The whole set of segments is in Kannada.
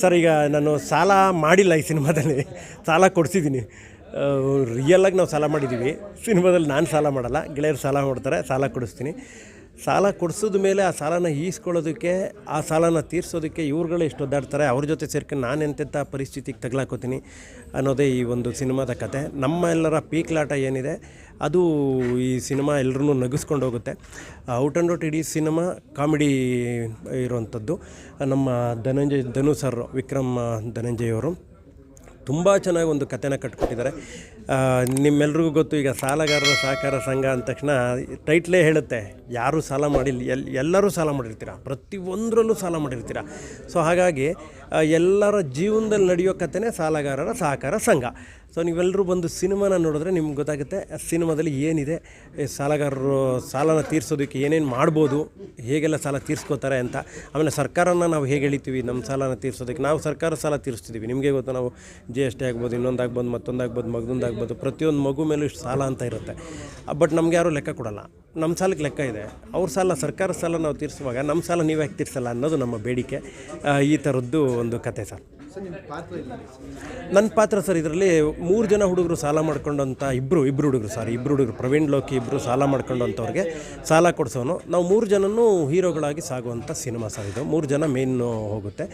ಸರ್, ಈಗ ನಾನು ಸಾಲ ಮಾಡಿಲ್ಲ ಈ ಸಿನಿಮಾದಲ್ಲಿ. ಸಾಲ ಕೊಡಿಸಿದ್ದೀನಿ. ರಿಯಲ್ಲಾಗಿ ನಾವು ಸಾಲ ಮಾಡಿದ್ದೀವಿ ಸಿನಿಮಾದಲ್ಲಿ ನಾನು ಸಾಲ ಮಾಡಲ್ಲ. ಗೆಳೆಯರು ಸಾಲ ಮಾಡ್ತಾರೆ ಸಾಲ ಕೊಡಿಸ್ತೀನಿ. ಸಾಲ ಕೊಡಿಸಿದ ಮೇಲೆ ಆ ಸಾಲನ ಈಸ್ಕೊಳ್ಳೋದಕ್ಕೆ, ಆ ಸಾಲನ ತೀರಿಸೋದಕ್ಕೆ ಇವ್ರುಗಳೇ ಎಷ್ಟು ಒದ್ದಾಡ್ತಾರೆ. ಅವ್ರ ಜೊತೆ ಸೇರ್ಕೊಂಡು ನಾನು ಎಂತೆಂಥ ಪರಿಸ್ಥಿತಿಗೆ ತಗ್ಲಾಕೋತೀನಿ ಅನ್ನೋದೇ ಈ ಒಂದು ಸಿನಿಮಾದ ಕತೆ. ನಮ್ಮ ಎಲ್ಲರ ಪೀಕ್ಲಾಟ ಏನಿದೆ, ಅದು ಈ ಸಿನಿಮಾ ಎಲ್ಲರೂ ನಗಿಸ್ಕೊಂಡು ಹೋಗುತ್ತೆ. ಔಟ್ ಆ್ಯಂಡ್ ಔಟ್ ಇಡೀ ಸಿನಿಮಾ ಕಾಮಿಡಿ ಇರುವಂಥದ್ದು. ನಮ್ಮ ಧನಂಜಯ್, ಧನು ಸರ್, ವಿಕ್ರಮ್, ಧನಂಜಯ್ ಅವರು ತುಂಬ ಚೆನ್ನಾಗಿ ಒಂದು ಕಥೆನ ಕಟ್ಕೊಟ್ಟಿದ್ದಾರೆ. ನಿಮ್ಮೆಲ್ರಿಗೂ ಗೊತ್ತು, ಈಗ ಸಾಲಗಾರರ ಸಹಕಾರ ಸಂಘ ಅಂದ ತಕ್ಷಣ ಟೈಟ್ಲೇ ಹೇಳುತ್ತೆ. ಯಾರೂ ಸಾಲ ಮಾಡಿಲ್ಲ ಎಲ್, ಎಲ್ಲರೂ ಸಾಲ ಮಾಡಿರ್ತೀರ? ಪ್ರತಿಯೊಂದರಲ್ಲೂ ಸಾಲ ಮಾಡಿರ್ತೀರ? ಸೊ ಹಾಗಾಗಿ ಎಲ್ಲರ ಜೀವನದಲ್ಲಿ ನಡೆಯೋ ಕಥೆನೇ ಸಾಲಗಾರರ ಸಹಕಾರ ಸಂಘ. ಸೊ ನೀವೆಲ್ಲರೂ ಬಂದು ಸಿನಿಮಾನ ನೋಡಿದ್ರೆ ನಿಮ್ಗೆ ಗೊತ್ತಾಗುತ್ತೆ ಸಿನಿಮಾದಲ್ಲಿ ಏನಿದೆ ಸಾಲಗಾರರು ಸಾಲನ ತೀರಿಸೋದಕ್ಕೆ ಏನೇನು ಮಾಡ್ಬೋದು, ಹೇಗೆಲ್ಲ ಸಾಲ ತೀರಿಸ್ಕೋತಾರೆ ಅಂತ. ಆಮೇಲೆ ಸರ್ಕಾರನ ನಾವು ಹೇಗೆ ಎಳಿತೀವಿ, ನಮ್ಮ ಸಾಲನ ತೀರಿಸೋದಕ್ಕೆ? ನಾವು ಸರ್ಕಾರ ಸಾಲ ತೀರಿಸ್ತಿದ್ದೀವಿ ನಿಮಗೆ ಗೊತ್ತು ನಾವು ಜಿ ಎಸ್ ಟಿ ಆಗ್ಬೋದು, ಇನ್ನೊಂದಾಗ್ಬೋದು, ಮತ್ತೊಂದಾಗ್ಬೋದು ಮಗದೊಂದಾಗ್ಬೋದು ಪ್ರತಿಯೊಂದು ಮಗು ಮೇಲೂ ಇಷ್ಟು ಸಾಲ ಅಂತ ಇರುತ್ತೆ. ಬಟ್ ನಮ್ಗೆ ಯಾರೂ ಲೆಕ್ಕ ಕೊಡಲ್ಲ. ನಮ್ಮ ಸಾಲಕ್ಕೆ ಲೆಕ್ಕ ಇದೆ. ಅವ್ರ ಸಾಲ ಸರ್ಕಾರ ಸಾಲ ನಾವು ತೀರಿಸುವಾಗ ನಮ್ಮ ಸಾಲ ನೀವು ಯಾಕೆ ತೀರಿಸಲ್ಲ ಅನ್ನೋದು ನಮ್ಮ ಬೇಡಿಕೆ. ಈ ಥರದ್ದು ಒಂದು ಕತೆ ಸರ್. ನನ್ನ ಪಾತ್ರ ಸರ್ ಇದರಲ್ಲಿ ಮೂರು ಜನ ಹುಡುಗರು ಸಾಲ ಮಾಡ್ಕೊಂಡಂಥ ಇಬ್ಬರು ಇಬ್ಬರು ಹುಡುಗರು ಸರ್ ಇಬ್ಬರು ಹುಡುಗರು, ಪ್ರವೀಣ್ ಲೋಕಿ ಇಬ್ಬರು ಸಾಲ ಮಾಡ್ಕೊಂಡಂಥವ್ರಿಗೆ ಸಾಲ ಕೊಡಿಸೋನು. ನಾವು ಮೂರು ಜನನೂ ಹೀರೋಗಳಾಗಿ ಸಾಗುವಂಥ ಸಿನಿಮಾ ಸರ್ ಇದು. ಮೂರು ಜನ ಮೇನ್ ಹೋಗುತ್ತೆ.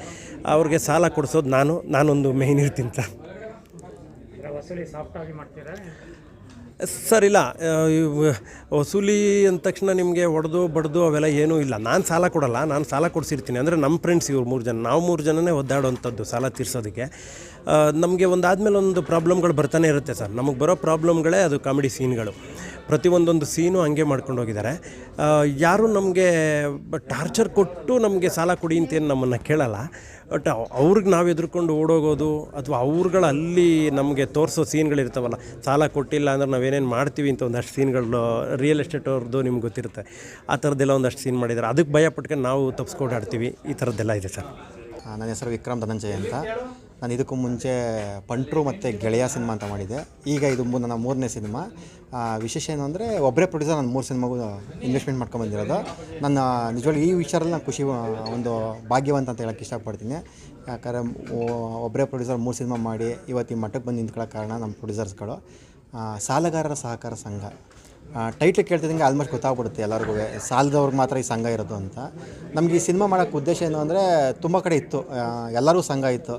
ಅವ್ರಿಗೆ ಸಾಲ ಕೊಡಿಸೋದು ನಾನು, ನಾನೊಂದು ಮೇನ್ ಇರ್ತೀನಿ ಸರ್. ಸರ್, ಇಲ್ಲ ವಸೂಲಿ ಅಂದ ತಕ್ಷಣ ನಿಮಗೆ ಹೊಡೆದು ಬಡ್ದು ಅವೆಲ್ಲ ಏನೂ ಇಲ್ಲ. ನಾನು ಸಾಲ ಕೊಡಲ್ಲ, ನಾನು ಸಾಲ ಕೊಡಿಸಿರ್ತೀನಿ. ಅಂದರೆ ನಮ್ಮ ಫ್ರೆಂಡ್ಸ್ ಇವ್ರು ಮೂರು ಜನ. ನಾವು ಮೂರು ಜನನೇ ಒದ್ದಾಡುವಂಥದ್ದು ಸಾಲ ತೀರಿಸೋದಕ್ಕೆ. ನಮಗೆ ಒಂದಾದ್ಮೇಲೆ ಒಂದು ಪ್ರಾಬ್ಲಮ್ಗಳು ಬರ್ತಾನೆ ಇರುತ್ತೆ ಸರ್. ನಮಗೆ ಬರೋ ಪ್ರಾಬ್ಲಮ್ಗಳೇ ಅದು ಕಾಮಿಡಿ ಸೀನ್ಗಳು. ಪ್ರತಿಯೊಂದೊಂದು ಸೀನು ಹಂಗೆ ಮಾಡ್ಕೊಂಡು ಹೋಗಿದ್ದಾರೆ. ಯಾರೂ ನಮಗೆ ಟಾರ್ಚರ್ ಕೊಟ್ಟು ನಮಗೆ ಸಾಲ ಕೊಡಿ ಅಂತೇನು ನಮ್ಮನ್ನು ಕೇಳಲ್ಲ. ಬಟ್ ಅವ್ರಿಗೆ ನಾವು ಎದುರ್ಕೊಂಡು ಓಡೋಗೋದು ಅಥವಾ ಅವ್ರುಗಳು ಅಲ್ಲಿ ನಮಗೆ ತೋರಿಸೋ ಸೀನ್ಗಳಿರ್ತಾವಲ್ಲ, ಸಾಲ ಕೊಟ್ಟಿಲ್ಲ ಅಂದ್ರೆ ನಾವೇನೇನು ಮಾಡ್ತೀವಿ ಅಂತ ಒಂದಷ್ಟು ಸೀನ್ಗಳು ರಿಯಲ್ ಎಸ್ಟೇಟ್ ಅವ್ರದ್ದು ನಿಮ್ಗೆ ಗೊತ್ತಿರುತ್ತೆ. ಆ ಥರದ್ದೆಲ್ಲ ಒಂದಷ್ಟು ಸೀನ್ ಮಾಡಿದ್ದಾರೆ ಅದಕ್ಕೆ ಭಯ ಪಟ್ಕೊಂಡು ನಾವು ತಪ್ಸ್ಕೊಂಡು ಆಡ್ತೀವಿ. ಈ ಥರದ್ದೆಲ್ಲ ಇದೆ ಸರ್. ನನ್ನ ಹೆಸರು ವಿಕ್ರಮ್ ಧನಂಜಯ ಅಂತ. ನಾನು ಇದಕ್ಕೂ ಮುಂಚೆ ಪಂಟ್ರು ಮತ್ತು ಗೆಳೆಯ ಸಿನಿಮಾ ಅಂತ ಮಾಡಿದ್ದೆ. ಈಗ ಇದು ನನ್ನ ಮೂರನೇ ಸಿನಿಮಾ. ವಿಶೇಷ ಏನು ಅಂದರೆ ಒಬ್ಬರೇ ಪ್ರೊಡ್ಯೂಸರ್ ನಾನು ಮೂರು ಸಿನಿಮಾಗೂ ಇನ್ವೆಸ್ಟ್ಮೆಂಟ್ ಮಾಡ್ಕೊಂಬಂದಿರೋದು ನನ್ನ ನಿಜವಾಗಿ ಈ ವಿಚಾರದಲ್ಲಿ ನಾನು ಖುಷಿ ಒಂದು ಭಾಗ್ಯವಂತ ಅಂತ ಹೇಳಕ್ಕೆ ಇಷ್ಟಪಡ್ತೀನಿ. ಯಾಕಂದರೆ ಒಬ್ಬರೇ ಪ್ರೊಡ್ಯೂಸರ್ ಮೂರು ಸಿನಿಮಾ ಮಾಡಿ ಇವತ್ತು ಈ ಮಟ್ಟಕ್ಕೆ ಬಂದು ನಿಂತ್ಕೊಳ್ಳೋ ಕಾರಣ ನಮ್ಮ ಪ್ರೊಡ್ಯೂಸರ್ಸ್ಗಳು ಸಾಲಗಾರರ ಸಹಕಾರ ಸಂಘ. ಟೈಟ್ಲ್ ಕೇಳ್ತಿದ್ದಂಗೆ ಆಲ್ಮೋಸ್ಟ್ ಗೊತ್ತಾಗ್ಬಿಡುತ್ತೆ ಎಲ್ಲರಿಗೂ. ಸಾಲದವ್ರಿಗೆ ಮಾತ್ರ ಈ ಸಂಘ ಇರೋದು ಅಂತ. ನಮಗೆ ಈ ಸಿನಿಮಾ ಮಾಡೋಕ್ಕೆ ಉದ್ದೇಶ ಏನು ಅಂದರೆ ತುಂಬ ಕಡೆ ಇತ್ತು. ಎಲ್ಲರೂ ಸಂಘ ಇತ್ತು.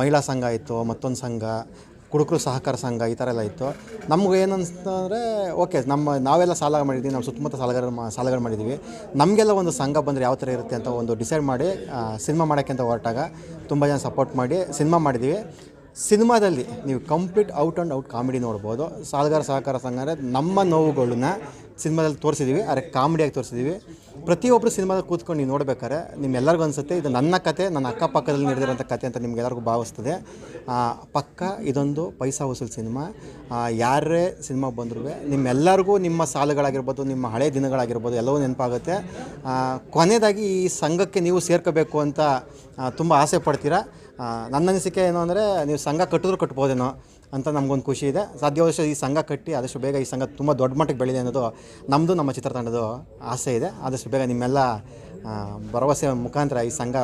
ಮಹಿಳಾ ಸಂಘ ಇತ್ತು, ಮತ್ತೊಂದು ಸಂಘ, ಕುಡುಕರು ಸಹಕಾರ ಸಂಘ ಈ ಥರ ಎಲ್ಲ ಇತ್ತು. ನಮ್ಗೆ ಏನು ಅನಿಸ್ತು ಅಂದರೆ ಓಕೆ ನಮ್ಮ ನಾವೆಲ್ಲ ಸಾಲ ಮಾಡಿದ್ವಿ, ನಮ್ಮ ಸುತ್ತಮುತ್ತ ಸಾಲಗಾರ ಸಾಲಗಳು ಸಾಲಗಾರ ಮಾಡಿದ್ದೀವಿ ನಮಗೆಲ್ಲ ಒಂದು ಸಂಘ ಬಂದರೆ ಯಾವ ಥರ ಇರುತ್ತೆ ಅಂತ ಒಂದು ಡಿಸೈಡ್ ಮಾಡಿ ಸಿನಿಮಾ ಮಾಡೋಕ್ಕೆ ಅಂತ ಹೊರಟಾಗ ತುಂಬ ಜನ ಸಪೋರ್ಟ್ ಮಾಡಿ ಸಿನಿಮಾ ಮಾಡಿದ್ದೀವಿ ಸಿನಿಮಾದಲ್ಲಿ ನೀವು complete out and out comedy ನೋಡ್ಬೋದು. ಸಾಲಗಾರ, ಸಹಕಾರ ಸಂಘ ಅಂದರೆ ನಮ್ಮ ನೋವುಗಳನ್ನ ಸಿನಿಮಾದಲ್ಲಿ ತೋರಿಸಿದ್ದೀವಿ ಆದರೆ ಕಾಮಿಡಿಯಾಗಿ ತೋರಿಸಿದ್ದೀವಿ ಪ್ರತಿಯೊಬ್ಬರು ಸಿನಿಮಾದಲ್ಲಿ ಕೂತ್ಕೊಂಡು ನೀವು ನೋಡ್ಬೇಕಾದ್ರೆ ನಿಮ್ಮೆಲ್ಲರಿಗೂ ಅನಿಸುತ್ತೆ, ಇದು ನನ್ನ ಕತೆ, ನನ್ನ ಅಕ್ಕಪಕ್ಕದಲ್ಲಿ ನಡೆದಿರೋಂಥ ಕತೆ ಅಂತ ನಿಮ್ಗೆಲ್ಲರಿಗೂ ಭಾವಿಸ್ತದೆ. ಪಕ್ಕ ಇದೊಂದು ಪೈಸಾ ವಸೂಲ್ ಸಿನಿಮಾ. ಯಾರೇ ಸಿನಿಮಾ ಬಂದರೂ ನಿಮ್ಮೆಲ್ಲರಿಗೂ ನಿಮ್ಮ ಸಾಲುಗಳಾಗಿರ್ಬೋದು, ನಿಮ್ಮ ಹಳೆ ದಿನಗಳಾಗಿರ್ಬೋದು ಎಲ್ಲವೂ ನೆನಪಾಗುತ್ತೆ. ಕೊನೆಯದಾಗಿ ಈ ಸಂಘಕ್ಕೆ ನೀವು ಸೇರ್ಕೋಬೇಕು ಅಂತ ತುಂಬ ಆಸೆ ಪಡ್ತೀರಾ? ನನ್ನ ಅನಿಸಿಕೆ ಏನು ಅಂದರೆ ನೀವು ಸಂಘ ಕಟ್ಟಿದ್ರು ಕಟ್ಬೋದೇನೋ ಅಂತ ನಮಗೊಂದು ಖುಷಿ ಇದೆ. ಸಾಧ್ಯವಾದಷ್ಟು ಈ ಸಂಘ ಕಟ್ಟಿ ಆದಷ್ಟು ಬೇಗ ಈ ಸಂಘ ತುಂಬ ದೊಡ್ಡ ಮಟ್ಟಕ್ಕೆ ಬೆಳೆದಿದೆ ಅನ್ನೋದು ನಮ್ಮದು ನಮ್ಮ ಚಿತ್ರತಂಡದ ಆಸೆ ಇದೆ. ಆದಷ್ಟು ಬೇಗ ನಿಮ್ಮೆಲ್ಲ ಭರವಸೆ ಮುಖಾಂತರ ಈ ಸಂಘ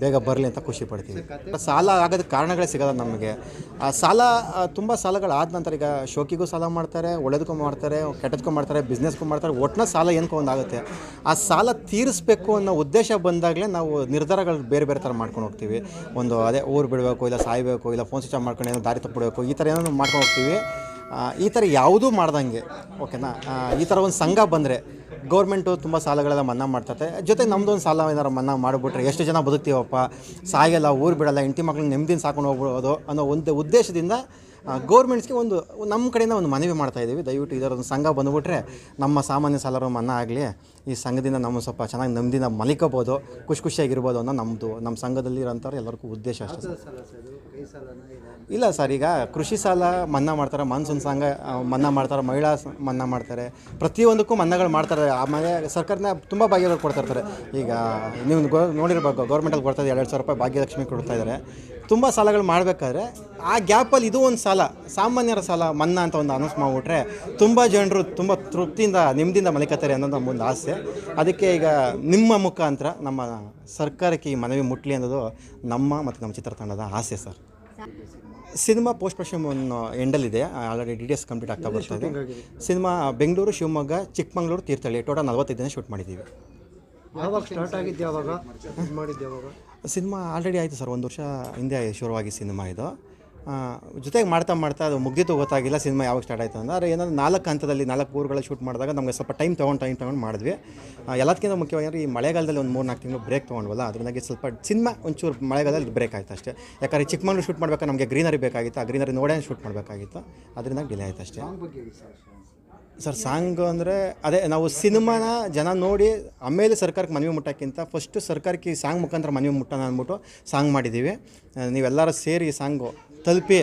ಬೇಗ ಬರಲಿ ಅಂತ ಖುಷಿ ಪಡ್ತೀವಿ ಸಾಲ ಆಗೋದ ಕಾರಣಗಳೇ ಸಿಗೋದ ನಮಗೆ. ಆ, ಸಾಲ ತುಂಬ ಸಾಲಗಳು ಆದ ನಂತರ ಈಗ ಶೋಕಿಗೂ ಸಾಲ ಮಾಡ್ತಾರೆ, ಒಳ್ಳೇದಕ್ಕೂ ಮಾಡ್ತಾರೆ, ಕೆಟ್ಟದಕ್ಕೂ ಮಾಡ್ತಾರೆ ಬಿಸ್ನೆಸ್ಗೂ ಮಾಡ್ತಾರೆ ಒಟ್ಟಿನ ಸಾಲ ಏನಕ್ಕೂ ಒಂದು ಆಗುತ್ತೆ ಆ ಸಾಲ ತೀರಿಸ್ಬೇಕು ಅನ್ನೋ ಉದ್ದೇಶ ಬಂದಾಗಲೇ ನಾವು ನಿರ್ಧಾರಗಳು ಬೇರೆ ಬೇರೆ ಥರ ಮಾಡ್ಕೊಂಡು ಹೋಗ್ತೀವಿ. ಒಂದು ಅದೇ ಊರು ಬಿಡಬೇಕು, ಇಲ್ಲ ಸಾಯಬೇಕು, ಇಲ್ಲ ಫೋನ್ ಸ್ವಿಚ್ ಆಫ್ ಮಾಡ್ಕೊಂಡು ಏನೋ ದಾರಿ ತಪ್ಪಿಡಬೇಕು, ಈ ಥರ ಏನೋ ಮಾಡ್ಕೊಂಡು ಹೋಗ್ತೀವಿ. ಈ ಥರ ಯಾವುದೂ ಮಾಡ್ದಂಗೆ ಓಕೆನಾ ಈ ಥರ ಒಂದು ಸಂಘ ಬಂದರೆ ಗೌರ್ಮೆಂಟು ತುಂಬ ಸಾಲಗಳೆಲ್ಲ ಮನ್ನಾ ಮಾಡ್ತದೆ ಜೊತೆಗೆ ನಮ್ಮದೊಂದು ಸಾಲ ಏನಾರು ಮನ್ನಾ ಮಾಡಿಬಿಟ್ರೆ ಎಷ್ಟು ಜನ ಬದುಕ್ತೀವಪ್ಪ? ಸಾಯಲ್ಲ, ಊರು ಬಿಡಲ್ಲ, ಹೆಂಡತಿ ಮಕ್ಳನ್ನ ನೆಮ್ಮದಿನ ಸಾಕೊಂಡು ಹೋಗ್ಬಿಡೋದು ಅನ್ನೋ ಒಂದು ಉದ್ದೇಶದಿಂದ ಗೌರ್ಮೆಂಟ್ಸ್ಗೆ ಒಂದು ನಮ್ಮ ಕಡೆಯಿಂದ ಒಂದು ಮನವಿ ಮಾಡ್ತಾ ಇದ್ದೀವಿ ದಯವಿಟ್ಟು ಇದರ ಒಂದು ಸಂಘ ಬಂದುಬಿಟ್ರೆ ನಮ್ಮ ಸಾಮಾನ್ಯ ಸಾಲರ ಮನ್ನ ಆಗಲಿ, ಈ ಸಂಘದಿಂದ ನಮ್ಮ ಸ್ವಲ್ಪ ಚೆನ್ನಾಗಿ ನೆಮ್ಮದಿನ ಮಲಿಕೋಬೋದು, ಖುಷಿ ಖುಷಿಯಾಗಿರ್ಬೋದು ಅನ್ನೋ ನಮ್ಮದು ನಮ್ಮ ಸಂಘದಲ್ಲಿ ಇರೋಂಥವ್ರು ಎಲ್ಲರಿಗೂ ಉದ್ದೇಶ ಅಷ್ಟೇ ಸರ್. ಇಲ್ಲ ಸರ್, ಈಗ ಕೃಷಿ ಸಾಲ ಮನ್ನಾ ಮಾಡ್ತಾರೆ ಮಾನ್ಸೂನ್ ಸಂಘ ಮನ್ನಾ ಮಾಡ್ತಾರೆ, ಮಹಿಳಾ ಮನ್ನಾ ಮಾಡ್ತಾರೆ. ಪ್ರತಿಯೊಂದಕ್ಕೂ ಮನ್ನಾಗಳು ಮಾಡ್ತಾರೆ. ಆಮೇಲೆ ಸರ್ಕಾರನ ತುಂಬ ಭಾಗ್ಯಗಳು ಕೊಡ್ತಾ ಇರ್ತಾರೆ. ಈಗ ನೀವು ಗೋ, ನೋಡಿರ್ಬೇಕು ಗೌರ್ಮೆಂಟಲ್ಲಿ ಕೊಡ್ತಾ ಎರಡು ಸಾವಿರ ರೂಪಾಯಿ ಭಾಗ್ಯಲಕ್ಷ್ಮಿ ಕೊಡ್ತಾ ಇದ್ದಾರೆ ತುಂಬ ಸಾಲಗಳು ಮಾಡಬೇಕಾದ್ರೆ ಆ ಗ್ಯಾಪಲ್ಲಿ ಇದು ಒಂದು ಸಾಲ ಸಾಮಾನ್ಯರ ಸಾಲ ಮನ್ನಾ ಅಂತ ಒಂದು ಅನೌನ್ಸ್ ಮಾಡಿಬಿಟ್ರೆ ತುಂಬ ಜನರು ತುಂಬ ತೃಪ್ತಿಯಿಂದ ನೆಮ್ಮದಿಯಿಂದ ಮಲಿಕತ್ತಾರೆ ಅನ್ನೋದು ನಮ್ಮೊಂದು ಆಸೆ. ಅದಕ್ಕೆ ಈಗ ನಿಮ್ಮ ಮುಖಾಂತರ ನಮ್ಮ ಸರ್ಕಾರಕ್ಕೆ ಈ ಮನವಿ ಮುಟ್ಲಿ ಅನ್ನೋದು ನಮ್ಮ ಮತ್ತು ನಮ್ಮ ಚಿತ್ರತಂಡದ ಆಸೆ ಸರ್. ಸಿನಿಮಾ ಪೋಸ್ಟ್ ಪ್ರೊಡಕ್ಷನ್ ಒಂದು ಎಂಡಲ್ಲಿದೆ already D D S complete ಆಗ್ತಾ ಬರ್ತಾ ಇದೆ. ಸಿನಿಮಾ ಬೆಂಗಳೂರು ಶಿವಮೊಗ್ಗ ಚಿಕ್ಕಮಂಗ್ಳೂರು ತೀರ್ಥಹಳ್ಳಿ ಟೋಟಲ್ ನಲವತ್ತೈದು ದಿನ ಶೂಟ್ ಮಾಡಿದ್ದೀವಿ. ಯಾವಾಗ ಸ್ಟಾರ್ಟ್ ಆಗಿದ್ದು ಯಾವಾಗ? ಇದು ಮಾಡಿದ್ದು ಯಾವಾಗ? ಸಿನಿಮಾ ಆಲ್ರೆಡಿ ಆಯಿತು ಸರ್. ಒಂದು ವರ್ಷ ಹಿಂದೆ ಶುರುವಾಗಿ ಸಿನಿಮಾ ಇದು. ಜೊತೆಗೆ ಮಾಡ್ತಾ ಮಾಡ್ತಾ ಅದು ಮುಗ್ದಿತ್ತು, ಗೊತ್ತಾಗಿಲ್ಲ ಸಿನಿಮಾ ಯಾವಾಗ ಸ್ಟಾರ್ಟ್ ಆಯಿತು ಅಂದ್ರೆ ಏನಾದ್ರು ನಾಲ್ಕು ಹಂತದಲ್ಲಿ, ನಾಲ್ಕು ಊರುಗಳ ಶೂಟ್ ಮಾಡಿದಾಗ ನಮಗೆ ಸ್ವಲ್ಪ ಟೈಮ್ ತೊಗೊಂಡು ಟೈಮ್ ತೊಗೊಂಡು ಮಾಡಿದ್ವಿ. ಎಲ್ಲದಕ್ಕಿಂತ ಮುಖ್ಯವಾಗಿ ಈ ಮಳೆಗಾಲದಲ್ಲಿ ಒಂದು ಮೂರು ನಾಲ್ಕು ತಿಂಗಳು ಬ್ರೇಕ್ ತೊಗೊಂಡ್ವಲ್ಲ, ಅದರಿಂದಾಗಿ ಸ್ವಲ್ಪ ಸಿನಿಮಾ ಒಂಚೂರು ಮಳೆಗಾಲದಲ್ಲಿ ಬ್ರೇಕ್ ಆಯ್ತು ಅಷ್ಟೇ. ಯಾಕಂದರೆ ಚಿಕ್ಕಮಂಗ್ಳೂರು ಶೂಟ್ ಮಾಡಬೇಕಾ ನಮಗೆ ಗ್ರೀನರಿ ಬೇಕಾಗಿತ್ತು, ಆ ಗ್ರೀನರಿ ನೋಡೇ ಶೂಟ್ ಮಾಡಬೇಕಾಗಿತ್ತು. ಅದರಿಂದ ಡಿಲೇ ಆಯ್ತು ಅಷ್ಟೇ. ಸರ್ ಸಾಂಗ್ ಅಂದರೆ ಅದೇ, ನಾವು ಸಿನಿಮಾನ ಜನ ನೋಡಿ, ಆಮೇಲೆ ಸರ್ಕಾರಕ್ಕೆ ಮನವಿ ಮುಟ್ಟೋಕ್ಕಿಂತ ಫಸ್ಟು ಸರ್ಕಾರಕ್ಕೆ ಈ ಸಾಂಗ್ ಮುಖಾಂತರ ಮನವಿ ಮುಟ್ಟೋಣ ಅಂದ್ಬಿಟ್ಟು ಸಾಂಗ್ ಮಾಡಿದ್ದೀವಿ. ನೀವೆಲ್ಲರೂ ಸೇರಿ ಸಾಂಗು ತಲುಪಿ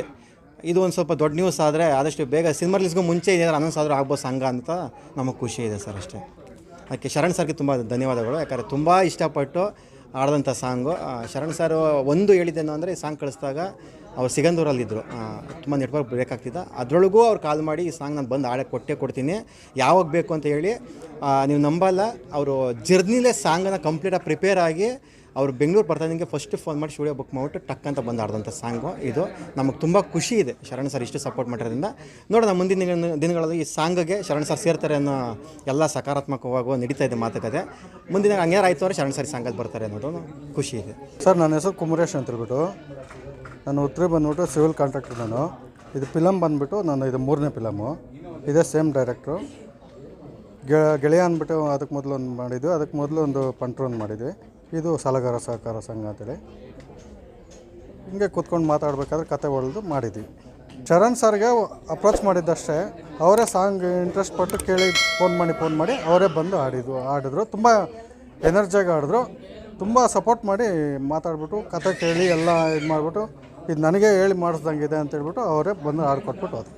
ಇದು ಒಂದು ಸ್ವಲ್ಪ ದೊಡ್ಡ ನ್ಯೂಸ್ ಆದರೆ ಆದಷ್ಟು ಬೇಗ ಸಿನಿಮಾ ರಿಲೀಸ್ಗೂ ಮುಂಚೆ ಏನಾದ್ರು ಅನೌನ್ಸ್ ಆದರೂ ಆಗ್ಬೋದು ಸಂಘ ಅಂತ ನಮಗೆ ಖುಷಿ ಇದೆ ಸರ್ ಅಷ್ಟೇ. ಅದಕ್ಕೆ ಶರಣ್ ಸರ್ಗೆ ತುಂಬ ಧನ್ಯವಾದಗಳು. ಯಾಕಂದರೆ ತುಂಬ ಇಷ್ಟಪಟ್ಟು ಆಡಿದಂಥ ಸಾಂಗು. ಶರಣ್ ಸರ್ ಒಂದು ಹೇಳಿದ್ದೇನು ಅಂದರೆ ಈ ಸಾಂಗ್ ಕಳಿಸಿದಾಗ ಅವ್ರು ಸಿಗಂದೂರಲ್ಲಿದ್ದರು ತುಂಬ ನೆಟ್ವರ್ಕ್ ಬ್ರೇಕ್ ಆಗ್ತಿದ್ದ ಅದರೊಳಗೂ ಅವ್ರು ಕಾಲ್ ಮಾಡಿ ಈ ಸಾಂಗ್ ನಾನು ಬಂದು ಆಡಕ್ಕೆ ಕೊಟ್ಟೆ ಕೊಡ್ತೀನಿ. ಯಾವಾಗ ಬೇಕು ಅಂತ ಹೇಳಿ ನೀವು ನಂಬಲ್ಲ. ಅವರು ಜರ್ನಿಲೇ ಸಾಂಗನ್ನು ಕಂಪ್ಲೀಟಾಗಿ ಪ್ರಿಪೇರ್ ಆಗಿ ಅವರು ಬೆಂಗಳೂರು ಬರ್ತಾನಿಗೆ ಫಸ್ಟ್ ಫೋನ್ ಮಾಡಿ ಸ್ಟುಡಿಯೋ ಬುಕ್ ಮಾಡಿಬಿಟ್ಟು ಟಕ್ ಅಂತ ಬಂದು ಆಡಿದಂಥ ಸಾಂಗು ಇದು. ನಮಗೆ ತುಂಬ ಖುಷಿ ಇದೆ ಶರಣ್ ಸರ್ ಇಷ್ಟು ಸಪೋರ್ಟ್ ಮಾಡಿರೋದ್ರಿಂದ. ನೋಡೋಣ, ಮುಂದಿನ ದಿನಗಳಲ್ಲಿ ಈ ಸಾಂಗ್ಗೆ ಶರಣ್ ಸರ್ ಸೇರ್ತಾರೆ ಅನ್ನೋ ಎಲ್ಲ ಸಕಾರಾತ್ಮಕವಾಗುವ ನಡೀತಾ ಇದೆ ಮಾತುಕತೆ. ಮುಂದಿನ ಹಂಗೇನಾರು ಆಯಿತು ಅಂದರೆ ಶರಣ್ ಸರ್ ಸಾಂಗಲ್ಲಿ ಬರ್ತಾರೆ ಅನ್ನೋದು ಖುಷಿ ಇದೆ. ಸರ್ ನನ್ನ ಹೆಸರು ಕುಮರೇಶ್ ಅಂತ ಹೇಳ್ಬಿಟ್ಟು ನಾನು ಉತ್ತರ ಬಂದ್ಬಿಟ್ಟು ಸಿವಿಲ್ ಕಾಂಟ್ರಾಕ್ಟರ್ ನಾನು. ಇದು ಫಿಲಮ್ ಬಂದ್ಬಿಟ್ಟು ನಾನು ಇದು ಮೂರನೇ ಫಿಲಮು. ಇದೇ ಸೇಮ್ ಡೈರೆಕ್ಟ್ರು ಗೆಳೆಯ ಅಂದ್ಬಿಟ್ಟು ಅದಕ್ಕೆ ಮೊದಲು ಒಂದು ಮಾಡಿದ್ವಿ. ಅದಕ್ಕೆ ಮೊದಲು ಒಂದು ಪಂಟ್ರೋನ್ ಮಾಡಿದ್ವಿ. ಇದು ಸಲಗಾರ ಸಹಕಾರ ಸಂಘ ಅಂತೇಳಿ. ಹಿಂಗೆ ಕೂತ್ಕೊಂಡು ಮಾತಾಡಬೇಕಾದ್ರೆ ಕತೆ ಹೊಡೆದು ಮಾಡಿದ್ವಿ. ಚರಣ್ ಸರ್ಗೆ ಅಪ್ರೋಚ್ ಮಾಡಿದ್ದಷ್ಟೇ, ಅವರೇ ಸಾಂಗ್ ಇಂಟ್ರೆಸ್ಟ್ ಪಟ್ಟು ಕೇಳಿ ಫೋನ್ ಮಾಡಿ ಫೋನ್ ಮಾಡಿ ಅವರೇ ಬಂದು ಆಡಿದ್ರು ಆಡಿದ್ರು ತುಂಬ ಎನರ್ಜಿಯಾಗಿ ಆಡಿದ್ರು ತುಂಬ ಸಪೋರ್ಟ್ ಮಾಡಿ ಮಾತಾಡ್ಬಿಟ್ಟು ಕತೆ ಕೇಳಿ ಎಲ್ಲ ಇದು ಮಾಡಿಬಿಟ್ಟು ಇದು ನನಗೆ ಹೇಳಿ ಮಾಡಿಸ್ದಂಗೆ ಇದೆ ಅಂತೇಳ್ಬಿಟ್ಟು ಅವರೇ ಬಂದು ಆಡ್ಕೊಟ್ಬಿಟ್ಟು ಹೋದ್ರು.